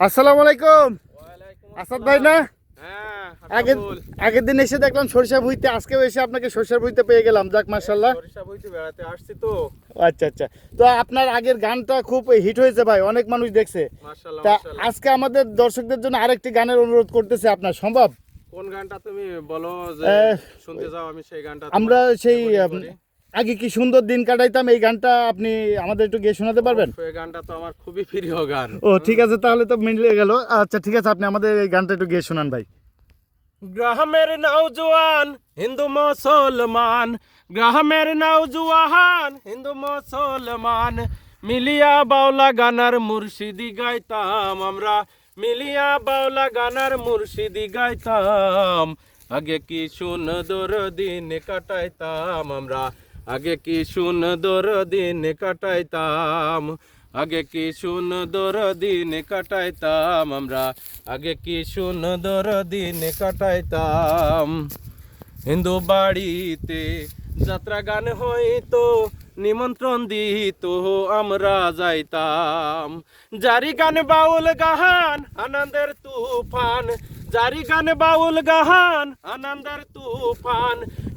আসসালামু আলাইকুম। আসাদ ভাই না? হ্যাঁ আগের দিন এসে দেখলাম সরিষা ভুইতে আজকেও এসে আপনাকে ভুইতে পেয়ে গেলাম যাক মার্শাল্লাহ সরিষা বইতে বেড়াতে আসছি তো। আচ্ছা আচ্ছা। তো আপনার আগের গানটা খুব হিট হয়েছে ভাই অনেক মানুষ দেখছে। তা আজকে আমাদের দর্শকদের জন্য আরেকটি গানের অনুরোধ করতেছে আপনার সম্ভব? কোন গানটা তুমি বলো যে শুনতে যাও আমি সেই গানটা আমরা সেই। আগে কি সুন্দর দিন কাটাইতাম? এই গানটা আপনি আমাদের একটু গিয়ে শোনাতে পারবেন? এই গানটা তো আমার খুবই প্রিয় গান। ও ঠিক আছে তাহলে তো মিলে গেল। আচ্ছা ঠিক আছে আপনি আমাদের এই গানটা একটু গিয়ে শোনান ভাই। গ্রামের নওজোয়ান হিন্দু মুসলমান। গ্রামের নওজোয়ান হিন্দু মুসলমান। মিলিয়া বাউলা গানার মুর্শিদি গাইতাম আমরা। মিলিয়া বাউলা গানার মুর্শিদি গাইতাম। আগে কি সুন্দর দিন কাটাইতাম আমরা। আগে কি সুন্দর দিন কাটাইতাম? আগে কি সুন্দর দিন কাটাইতাম আমরা? আগে কি সুন্দর দিন কাটাইতাম? হিন্দু বাড়িতে যাত্রা গান হইতো, নিমন্ত্রণ দিত, আমরা যাইতাম। জারি গান, বাউল গাহান, আনন্দের তুফান। জারি গান, বাউল গাহান, আনন্দের তুফান।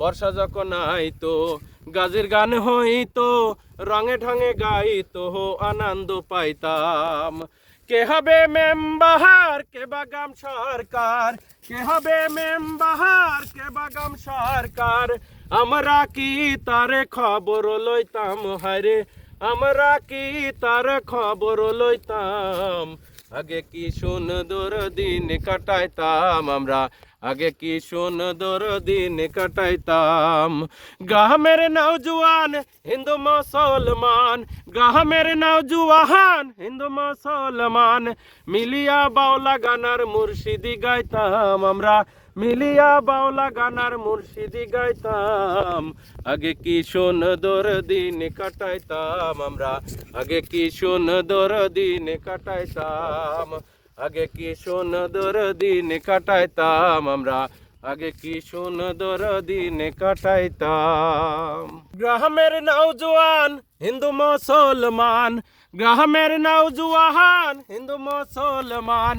বর্ষা যখন আইতো, গাজের গান হইতো, রঙে ঢঙে গাইতো আনন্দ পাইতাম। কে হবে মেম্বাহার, কে বাগাম সরকার? কে হবে মেম্বাহার, কে বাগাম সরকার? আমরা কি তার খবর লইতাম? হারে আমরা কি তার খবর লইতাম? আগে কি সুন্দর দিন কাটাইতাম আমরা? আগে কি সুন্দর দিন কাটাইতাম? গাহামের নওজুয়ান হিন্দু মুসলমান। গাহামের নওজুয়ান হিন্দু মুসলমান। মিলিয়া বাউলা গানার মুর্শিদি গাইতাম আমরা। মিলিয়া বাউলা গানার মুর্শিদি গাইতাম। আগে কি সুন্দর দিন কাটাইতাম আমরা? আগে কি সুন্দর দিন কাটাইতাম? আগে কি সুন্দর দিন কাটাইতাম আমরা? আগে কি সুন্দর দিন কাটাইতাম? গ্রামের নওজোয়ান হিন্দু মুসলমান। গ্রামের নওজোয়ান হিন্দু মুসলমান।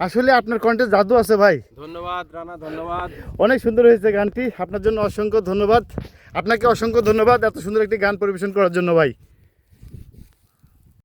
আসলে আপনার কণ্ঠে জাদু আছে ভাই। ধন্যবাদ রানা ধন্যবাদ। অনেক সুন্দর হয়েছে গানটি। আপনার জন্য অসংখ্য ধন্যবাদ। আপনাকে অসংখ্য ধন্যবাদ এত সুন্দর একটি গান পরিবেশন করার জন্য ভাই।